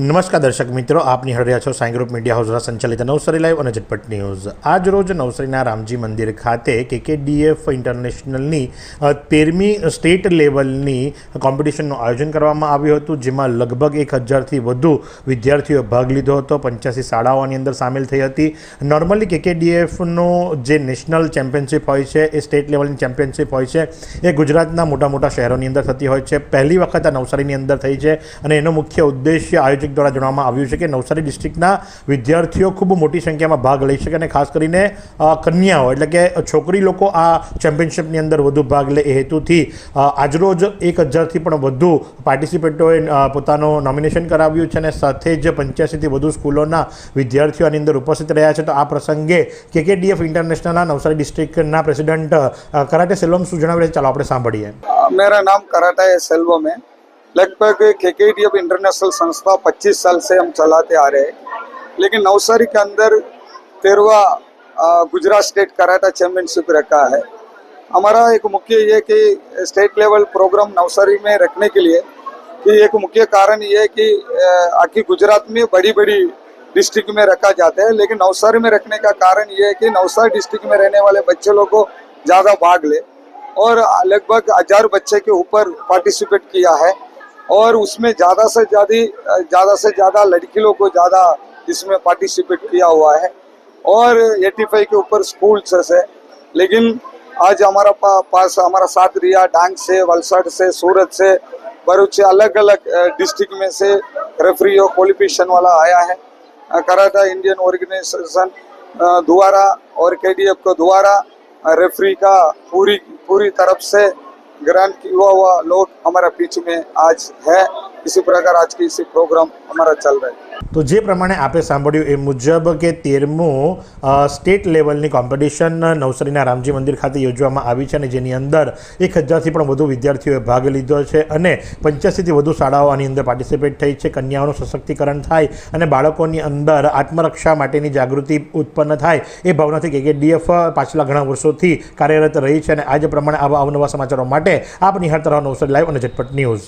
નમસ્કાર દર્શક મિત્રો, આપની હળિયા છો સાંઈ ગ્રુપ મીડિયા હાઉસ સંચાલિત નવસારી લાઈવ અને ઝટપટ ન્યૂઝ. આજ રોજ નવસારીના રામજી મંદિર ખાતે કેકેડીએફ ઇન્ટરનેશનલની તેરમી સ્ટેટ લેવલની કોમ્પિટિશનનું આયોજન કરવામાં આવ્યું હતું, જેમાં લગભગ એક હજારથી વધુ વિદ્યાર્થીઓએ ભાગ લીધો હતો. પંચ્યાસી શાળાઓની અંદર સામેલ થઈ હતી. નોર્મલી કેકેડીએફનો જે નેશનલ ચેમ્પિયનશિપ હોય છે, એ સ્ટેટ લેવલની ચેમ્પિયનશિપ હોય છે, એ ગુજરાતના મોટા મોટા શહેરોની અંદર થતી હોય છે. પહેલી વખત આ નવસારીની અંદર થઈ છે અને એનો મુખ્ય ઉદ્દેશ્ય આયોજક ડિસ્ટ્રિક્ટ દ્વારા જણાવવામાં આવ્યું છે કે નવસારી ડિસ્ટ્રિક્ટના વિદ્યાર્થીઓ ખૂબ મોટી સંખ્યામાં ભાગ લઈ શકે અને ખાસ કરીને કન્યાઓ, એટલે કે છોકરી લોકો આ ચેમ્પિયનશિપની અંદર વધુ ભાગ લે એ હેતુથી આજરોજ એક હજારથી પણ વધુ પાર્ટિસિપેન્ટોએ પોતાનું નોમિનેશન કરાવ્યું છે અને સાથે જ પંચ્યાસીથી વધુ સ્કૂલોના વિદ્યાર્થીઓ આની અંદર ઉપસ્થિત રહ્યા છે. તો આ પ્રસંગે કેકેડીએફ ઇન્ટરનેશનલના નવસારી ડિસ્ટ્રિક્ટના પ્રેસિડેન્ટ કરાટે સેલ્વમ શું જણાવે છે? ચાલો આપણે સાંભળીએ. મેરા નામ કરાટા સેલ્વમ હૈ. है सेल्वम है लगभग केकेडीएफ इंटरनेशनल संस्था 25 साल से हम चलाते आ रहे हैं। लेकिन नवसारी के अंदर तेरवा गुजरात स्टेट कराटा चैम्पियनशिप रखा है। हमारा एक मुख्य ये कि स्टेट लेवल प्रोग्राम नवसारी में रखने के लिए कि एक मुख्य कारण ये है कि आखिर गुजरात में बड़ी बड़ी डिस्ट्रिक्ट में रखा जाता है। लेकिन नवसारी में रखने का कारण ये है कि नवसारी डिस्ट्रिक्ट में रहने वाले बच्चे लोग को ज़्यादा भाग ले और लगभग हज़ार बच्चे के ऊपर पार्टिसिपेट किया है। और उसमें ज़्यादा से ज़्यादा ज़्यादा से ज़्यादा लड़की लोग को ज़्यादा इसमें पार्टिसिपेट किया हुआ है। और 85 के ऊपर स्कूल से लेकिन आज हमारा पा, पास हमारा साथ रिया डांग से वलसाड से सूरत से भरूच से अलग अलग डिस्ट्रिक्ट में से रेफरी और क्वालिफिकेशन वाला आया है। कराटा इंडियन ऑर्गेनाइजेशन द्वारा और के डी एफ़ को द्वारा रेफरी का पूरी पूरी तरफ़ से ग्रांड किया हुआ लोग हमारा बीच में आज है इसी प्रकार आज की इसी प्रोग्राम हमारा चल रहा है તો જે પ્રમાણે આપણે સાંભળ્યું એ મુજબ કે તેરમું અ, સ્ટેટ લેવલની કોમ્પિટિશન નવસારીના રામજી મંદિર ખાતે યોજવામાં આવી છે અને જેની અંદર એક હજારથી પણ વધુ વિદ્યાર્થીઓએ ભાગ લીધો છે અને પંચ્યાસીથી વધુ શાળાઓ આની અંદર પાર્ટિસિપેટ થઈ છે કન્યાઓનું સશક્તિકરણ થાય અને બાળકોની અંદર આત્મરક્ષા માટેની જાગૃતિ ઉત્પન્ન થાય એ ભાવનાથી કેકેડીએફ પાછલા ઘણા વર્ષોથી કાર્યરત રહી છે અને આજે પ્રમાણે આવા અવનવા સમાચારો માટે આપ નિહાળતા રહો નવસારી લાઈવ અને ઝટપટ ન્યૂઝ